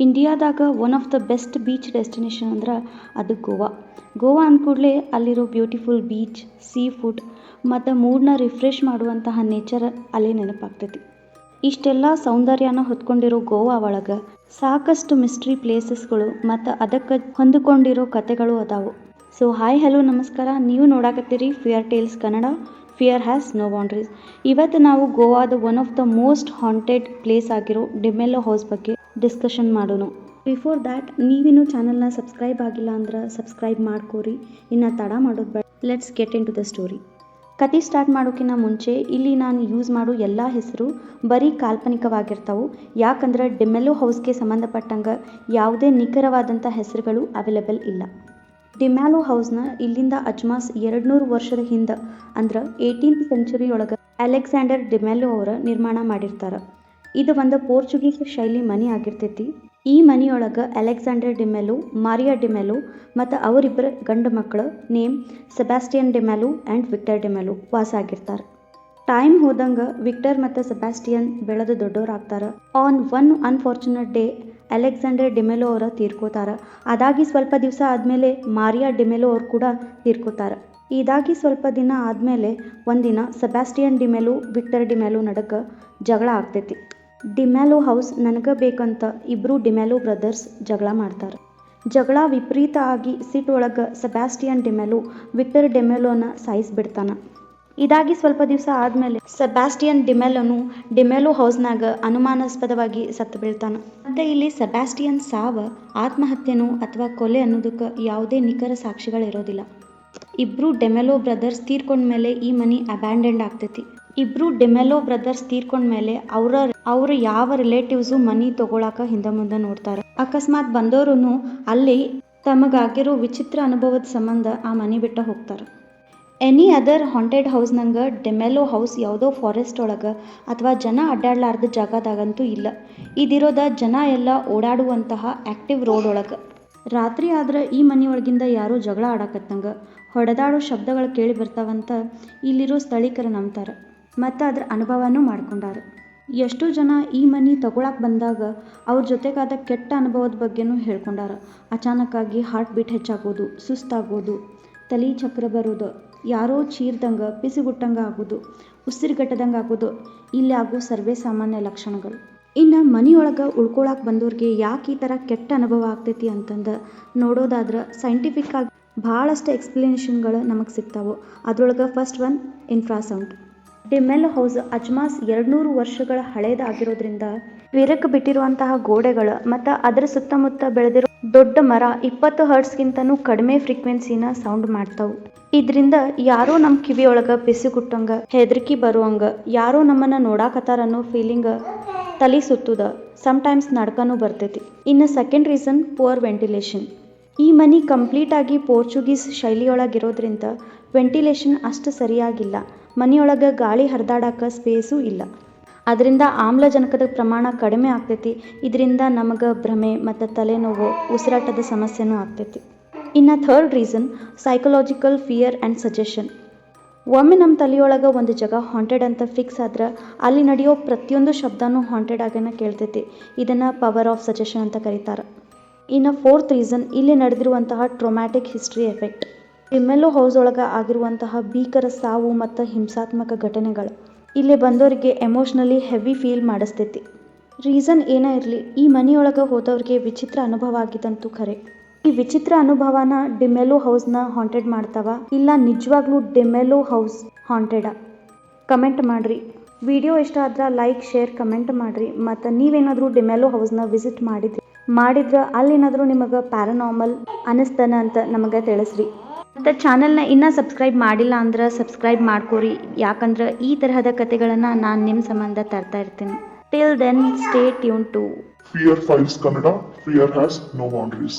ಇಂಡಿಯಾದಾಗ one of the best beach destination ಅಂದ್ರೆ ಅದು ಗೋವಾ. ಗೋವಾ ಅಂದ ಕೂಡಲೇ ಅಲ್ಲಿರೋ ಬ್ಯೂಟಿಫುಲ್ ಬೀಚ್ ಸೀ ಫುಡ್ ಮತ್ತು ಮೂಡ್ನ ರಿಫ್ರೆಶ್ ಮಾಡುವಂತಹ ನೇಚರ್ ಅಲ್ಲಿ ನೆನಪಾಗ್ತೈತಿ. ಇಷ್ಟೆಲ್ಲ ಸೌಂದರ್ಯನ ಹೊತ್ಕೊಂಡಿರೋ ಗೋವಾ ಒಳಗೆ ಸಾಕಷ್ಟು ಮಿಸ್ಟ್ರಿ ಪ್ಲೇಸಸ್ಗಳು ಮತ್ತು ಅದಕ್ಕೆ ಹೊಂದಿಕೊಂಡಿರೋ ಕತೆಗಳು ಅದಾವು. ಸೊ ಹಾಯ್ ಹಲೋ ನಮಸ್ಕಾರ. ನೀವು ನೋಡಾಕತ್ತೀರಿ fear tales Kannada. Fear has no boundaries ಇವತ್ತು ನಾವು ಗೋವಾದ one of the most haunted place ಆಗಿರೋ ಡಿಮೆಲ್ಲೋ ಹೌಸ್ ಬಗ್ಗೆ ಡಿಸ್ಕಷನ್ ಮಾಡೋಣ ಬಿಫೋರ್ ದ್ಯಾಟ್ ನೀವಿನ್ನೂ ಚಾನಲ್ನ ಸಬ್ಸ್ಕ್ರೈಬ್ ಆಗಿಲ್ಲ ಅಂದ್ರೆ ಸಬ್ಸ್ಕ್ರೈಬ್ ಮಾಡ್ಕೋರಿ. ಇನ್ನು ತಡ ಮಾಡೋದು ಬೇಡ. Let's get into the story ಕತೆ ಸ್ಟಾರ್ಟ್ ಮಾಡೋಕ್ಕಿಂತ ಮುಂಚೆ, ಇಲ್ಲಿ ನಾನು ಯೂಸ್ ಮಾಡೋ ಎಲ್ಲ ಹೆಸರು ಬರೀ ಕಾಲ್ಪನಿಕವಾಗಿರ್ತಾವು. ಯಾಕಂದ್ರೆ ಡಿಮೆಲೋ ಹೌಸ್ಗೆ ಸಂಬಂಧಪಟ್ಟಂಗೆ ಯಾವುದೇ ನಿಖರವಾದಂಥ ಹೆಸರುಗಳು ಅವೈಲೇಬಲ್ ಇಲ್ಲ. ಡಿಮ್ಯಾಲೋ ಹೌಸ್ನ ಇಲ್ಲಿಂದ ಅಜ್ಮಾಸ್ ಎರಡು ನೂರು ವರ್ಷದ ಹಿಂದೆ ಅಂದ್ರೆ ಏಯ್ಟೀನ್ತ್ ಸೆಂಚುರಿ ಒಳಗೆ ಅಲೆಕ್ಸಾಂಡರ್ ಡಿಮ್ಯಾಲೋ ಅವರ ನಿರ್ಮಾಣ ಮಾಡಿರ್ತಾರೆ. ಇದು ಒಂದು ಪೋರ್ಚುಗೀಸ್ ಶೈಲಿ ಮನೆ ಆಗಿರ್ತೈತಿ. ಈ ಮನೆಯೊಳಗೆ ಅಲೆಕ್ಸಾಂಡರ್ ಡಿಮೆಲು, ಮಾರಿಯಾ ಡಿಮೆಲೋ ಮತ್ತು ಅವರಿಬ್ಬರ ಗಂಡು ಮಕ್ಕಳ name Sebastian DeMello and Victor DeMello ವಾಸ ಆಗಿರ್ತಾರೆ. ಟೈಮ್ ಹೋದಂಗೆ ವಿಕ್ಟರ್ ಮತ್ತು ಸೆಬಾಸ್ಟಿಯನ್ ಬೆಳೆದು ದೊಡ್ಡವರಾಗ್ತಾರೆ on one unfortunate day Alexander DeMello ಅವರ ತೀರ್ಕೋತಾರೆ. ಅದಾಗಿ ಸ್ವಲ್ಪ ದಿವಸ ಆದಮೇಲೆ ಮಾರಿಯಾ ಡಿಮೆಲೋ ಅವ್ರು ಕೂಡ ತೀರ್ಕೋತಾರೆ. ಇದಾಗಿ ಸ್ವಲ್ಪ ದಿನ ಆದಮೇಲೆ ಒಂದಿನ ಸೆಬಾಸ್ಟಿಯನ್ ಡಿಮೆಲು, ವಿಕ್ಟರ್ ಡಿಮೆಲೋ ನಡಕ ಜಗಳ ಆಗ್ತೈತಿ. ಡಿಮ್ಯಾಲೋ ಹೌಸ್ ನನಗ ಬೇಕಂತ ಇಬ್ರು ಡಿಮ್ಯಾಲೋ ಬ್ರದರ್ಸ್ ಜಗಳ ಮಾಡ್ತಾರ. ಜಗಳ ವಿಪರೀತ ಆಗಿ ಸಿಟ್ ಸೆಬಾಸ್ಟಿಯನ್ ಡಿಮೆಲೋ ವಿಕ್ಟರ್ ಡೆಮೆಲೋನ ಸಾಯಿಸ್ಬಿಡ್ತಾನೆ. ಇದಾಗಿ ಸ್ವಲ್ಪ ದಿವಸ ಆದಮೇಲೆ ಸೆಬಾಸ್ಟಿಯನ್ ಡಿಮೆಲೋನು ಡಿಮೆಲೋ ಹೌಸ್ನಾಗ ಅನುಮಾನಾಸ್ಪದವಾಗಿ ಸತ್ತು ಬೀಳ್ತಾನ ಮತ್ತೆ ಇಲ್ಲಿ ಸೆಬಾಸ್ಟಿಯನ್ ಸಾವ, ಆತ್ಮಹತ್ಯೆನೋ ಅಥವಾ ಕೊಲೆ ಅನ್ನೋದಕ್ಕೆ ಯಾವುದೇ ನಿಖರ ಸಾಕ್ಷಿಗಳಿರೋದಿಲ್ಲ. ಇಬ್ರು ಡೆಮೆಲೋ ಬ್ರದರ್ಸ್ ತೀರ್ಕೊಂಡ್ಮೇಲೆ ಈ ಮನಿ ಅಬ್ಯಾಂಡೆಂಡ್ ಆಗ್ತೈತಿ. ಇಬ್ಬರು ಡೆಮೆಲೋ ಬ್ರದರ್ಸ್ ತೀರ್ಕೊಂಡ್ಮೇಲೆ ಅವರ, ಅವ್ರ ಯಾವ ರಿಲೇಟಿವ್ಸು ಮನಿ ತಗೊಳಕ ಹಿಂದೆ ಮುಂದೆ ನೋಡ್ತಾರೆ. ಅಕಸ್ಮಾತ್ ಬಂದವರು ಅಲ್ಲಿ ತಮಗಾಗಿರೋ ವಿಚಿತ್ರ ಅನುಭವದ ಸಂಬಂಧ ಆ ಮನೆ ಬಿಟ್ಟ ಹೋಗ್ತಾರೆ. ಎನಿ ಅದರ್ ಹಾಂಟೆಡ್ ಹೌಸ್ ನಂಗ ಡೆಮೆಲೋ ಹೌಸ್ ಯಾವುದೋ ಫಾರೆಸ್ಟ್ ಒಳಗೆ ಅಥವಾ ಜನ ಅಡ್ಡಾಡ್ಲಾರ್ದ ಜಾಗದಾಗಂತೂ ಇಲ್ಲ. ಇದಿರೋದ ಜನ ಎಲ್ಲ ಓಡಾಡುವಂತಹ ಆ್ಯಕ್ಟಿವ್ ರೋಡ್ ಒಳಗೆ. ರಾತ್ರಿ ಆದ್ರೆ ಈ ಮನೆಯೊಳಗಿಂದ ಯಾರು ಜಗಳ ಆಡಾಕತ್ತಂಗ. ಹೊಡೆದಾಡೋ ಶಬ್ದಗಳು ಕೇಳಿ ಬರ್ತಾವಂತ ಇಲ್ಲಿರೋ ಸ್ಥಳೀಕರ ನಂಬ್ತಾರೆ. ಮತ್ತು ಅದ್ರ ಅನುಭವನೂ ಮಾಡ್ಕೊಂಡಾರ. ಎಷ್ಟೋ ಜನ ಈ ಮನೆ ತಗೊಳಕ್ಕೆ ಬಂದಾಗ ಅವ್ರ ಜೊತೆಗಾದ ಕೆಟ್ಟ ಅನುಭವದ ಬಗ್ಗೆನೂ ಹೇಳ್ಕೊಂಡಾರ. ಅಚಾನಕ್ಕಾಗಿ ಹಾರ್ಟ್ ಬೀಟ್ ಹೆಚ್ಚಾಗೋದು, ಸುಸ್ತಾಗೋದು, ತಲೆ ಚಕ್ರ ಬರೋದು, ಯಾರೋ ಚೀರ್ದಂಗೆ, ಪಿಸಿಗುಟ್ಟಂಗೆ ಆಗೋದು, ಉಸಿರುಗಟ್ಟದಂಗೆ ಆಗೋದು, ಇಲ್ಲಿ ಆಗೋ ಸರ್ವೇ ಸಾಮಾನ್ಯ ಲಕ್ಷಣಗಳು. ಇನ್ನು ಮನೆಯೊಳಗೆ ಉಳ್ಕೊಳಕ್ಕೆ ಬಂದವ್ರಿಗೆ ಯಾಕೆ ಈ ಥರ ಕೆಟ್ಟ ಅನುಭವ ಆಗ್ತೈತಿ ಅಂತಂದು ನೋಡೋದಾದ್ರೆ ಸೈಂಟಿಫಿಕ್ ಆಗಿ ಭಾಳಷ್ಟು ಎಕ್ಸ್ಪ್ಲನೇಷನ್ಗಳು ನಮಗೆ ಸಿಗ್ತಾವೆ. ಅದರೊಳಗೆ first one infrasound DeMello house ಅಜ್ಮಾಸ್ ಎರಡ್ನೂರು ವರ್ಷಗಳ ಹಳೇದಾಗಿರೋದ್ರಿಂದ ವಿರಕ್ ಬಿಟ್ಟಿರುವಂತಹ ಗೋಡೆಗಳು ಮತ್ತು ಅದರ ಸುತ್ತಮುತ್ತ ಬೆಳೆದಿರೋ ದೊಡ್ಡ ಮರ ಇಪ್ಪತ್ತು ಹರ್ಟ್ಸ್ಗಿಂತನೂ ಕಡಿಮೆ ಫ್ರೀಕ್ವೆನ್ಸಿನ ಸೌಂಡ್ ಮಾಡ್ತಾವೆ. ಇದರಿಂದ ಯಾರೋ ನಮ್ಮ ಕಿವಿಯೊಳಗೆ ಕುಟ್ಟಂಗ ಹೆದರಿಕಿ ಬರುವಂಗೆ, ಯಾರೋ ನಮ್ಮನ್ನು ನೋಡಾಕತ್ತಾರ ಅನ್ನೋ ಫೀಲಿಂಗ್ ತಲೆ ಸುತ್ತುದ. ಸಮ್ಟೈಮ್ಸ್ ನಡ್ಕನೂ ಬರ್ತೈತಿ. ಇನ್ನು ಸೆಕೆಂಡ್ ರೀಸನ್ ಪುವರ್ ವೆಂಟಿಲೇಷನ್ ಈ ಮನೆ ಕಂಪ್ಲೀಟಾಗಿ ಪೋರ್ಚುಗೀಸ್ ಶೈಲಿಯೊಳಗಿರೋದ್ರಿಂದ ವೆಂಟಿಲೇಷನ್ ಅಷ್ಟು ಸರಿಯಾಗಿಲ್ಲ. ಮನೆಯೊಳಗೆ ಗಾಳಿ ಹರಿದಾಡಕ್ಕೆ ಸ್ಪೇಸೂ ಇಲ್ಲ. ಅದರಿಂದ ಆಮ್ಲಜನಕದ ಪ್ರಮಾಣ ಕಡಿಮೆ ಆಗ್ತೈತಿ. ಇದರಿಂದ ನಮಗೆ ಭ್ರಮೆ ಮತ್ತು ತಲೆನೋವು, ಉಸಿರಾಟದ ಸಮಸ್ಯೆನೂ ಆಗ್ತೈತಿ. ಇನ್ನು third reason psychological fear and suggestion ಒಮ್ಮೆ ನಮ್ಮ ತಲೆಯೊಳಗೆ ಒಂದು ಜಾಗ ಹಾಂಟೆಡ್ ಅಂತ ಫಿಕ್ಸ್ ಆದ್ರೆ ಅಲ್ಲಿ ನಡೆಯೋ ಪ್ರತಿಯೊಂದು ಶಬ್ದನೂ ಹಾಂಟೆಡ್ ಆಗೇನ ಕೇಳ್ತೈತಿ. ಇದನ್ನು ಪವರ್ ಆಫ್ ಸಜೆಷನ್ ಅಂತ ಕರೀತಾರೆ. ಇನ್ನು ಫೋರ್ತ್ ರೀಸನ್, ಇಲ್ಲಿ ನಡೆದಿರುವಂತಹ traumatic history effect. DeMello house ಒಳಗೆ ಆಗಿರುವಂತಹ ಭೀಕರ ಸಾವು ಮತ್ತು ಹಿಂಸಾತ್ಮಕ ಘಟನೆಗಳು. ಇಲ್ಲಿ ಬಂದವರಿಗೆ ಎಮೋಷ್ನಲಿ ಹೆವಿ ಫೀಲ್ ಮಾಡಿಸ್ತೈತಿ. ರೀಸನ್ ಏನೇ ಇರಲಿ, ಈ ಮನೆಯೊಳಗೆ ಹೋದವ್ರಿಗೆ ವಿಚಿತ್ರ ಅನುಭವ ಆಗಿದ್ದಂತೂ ಖರೆ. ಈ ವಿಚಿತ್ರ ಅನುಭವನ ಡಿಮೆಲೋ ಹೌಸ್ನ ಹಾಂಟೆಡ್ ಮಾಡ್ತಾವ? ಇಲ್ಲ ನಿಜವಾಗ್ಲೂ ಡಿಮೆಲೋ ಹೌಸ್ ಹಾಂಟೆಡ್ ಕಮೆಂಟ್ ಮಾಡಿರಿ. ವಿಡಿಯೋ ಇಷ್ಟ ಆದ್ರೆ ಲೈಕ್, ಶೇರ್, ಕಮೆಂಟ್ ಮಾಡಿರಿ. ಮತ್ತು ನೀವೇನಾದರೂ ಡಿಮೆಲೋ ಹೌಸ್ನ ವಿಸಿಟ್ ಮಾಡಿದ್ರಿ? ಮಾಡಿದ್ರೆ ಅಲ್ಲೇನಾದರೂ ನಿಮಗೆ ಪ್ಯಾರನಾರ್ಮಲ್ ಅನಿಸ್ತನ ಅಂತ ನಮಗೆ ತಿಳಿಸ್ರಿ. ಮತ್ತು ಚಾನಲ್ನ ಇನ್ನೂ ಸಬ್ಸ್ಕ್ರೈಬ್ ಮಾಡಿಲ್ಲ ಅಂದ್ರೆ ಸಬ್ಸ್ಕ್ರೈಬ್ ಮಾಡ್ಕೋರಿ. ಯಾಕಂದ್ರೆ ಈ ತರಹದ ಕತೆಗಳನ್ನು ನಾನು ನಿಮ್ಮ ಸಂಬಂಧ ತರ್ತಾ ಇರ್ತೀನಿ. Till then stay tune to fear files Kannada fear has no boundaries.